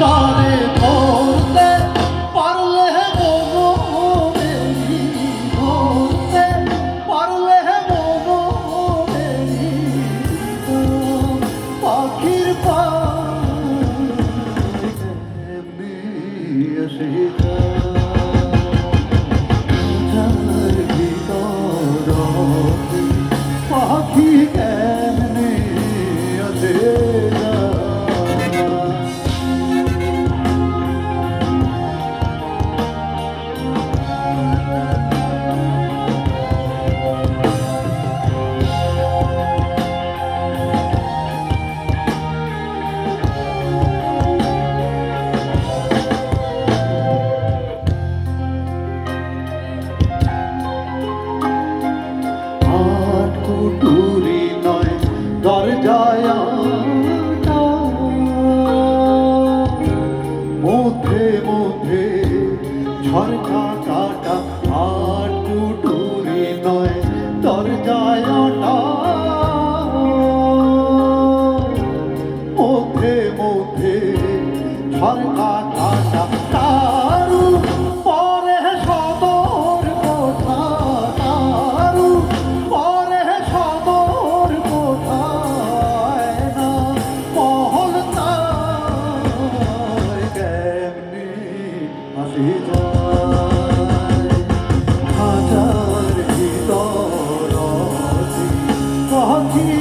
তারে ধরতে পারলে মনোমেরি ধরতে পারলে মনোমেরি পাখির পা ঝরকা কাটা আট কুটুরি নয় দরজায় আটা। মধ্যে মধ্যে ঝরকা কাটা তারু পরে সদর কোঠা তারু পরে সদর কোঠায় না, মহল তার কেমনি হাসি পাখি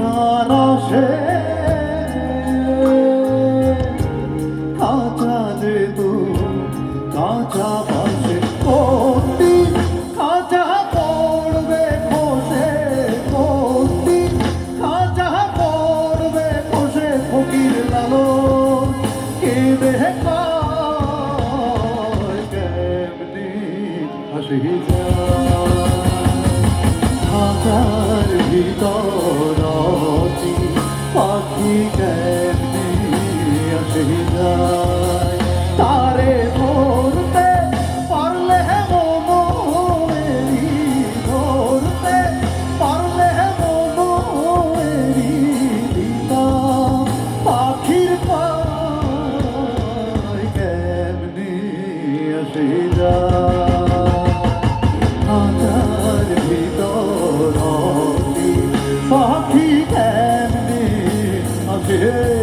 খাঁচার আসে খাঁচা যে তো কাঁচা ভিতর পাখি কেমনি আছে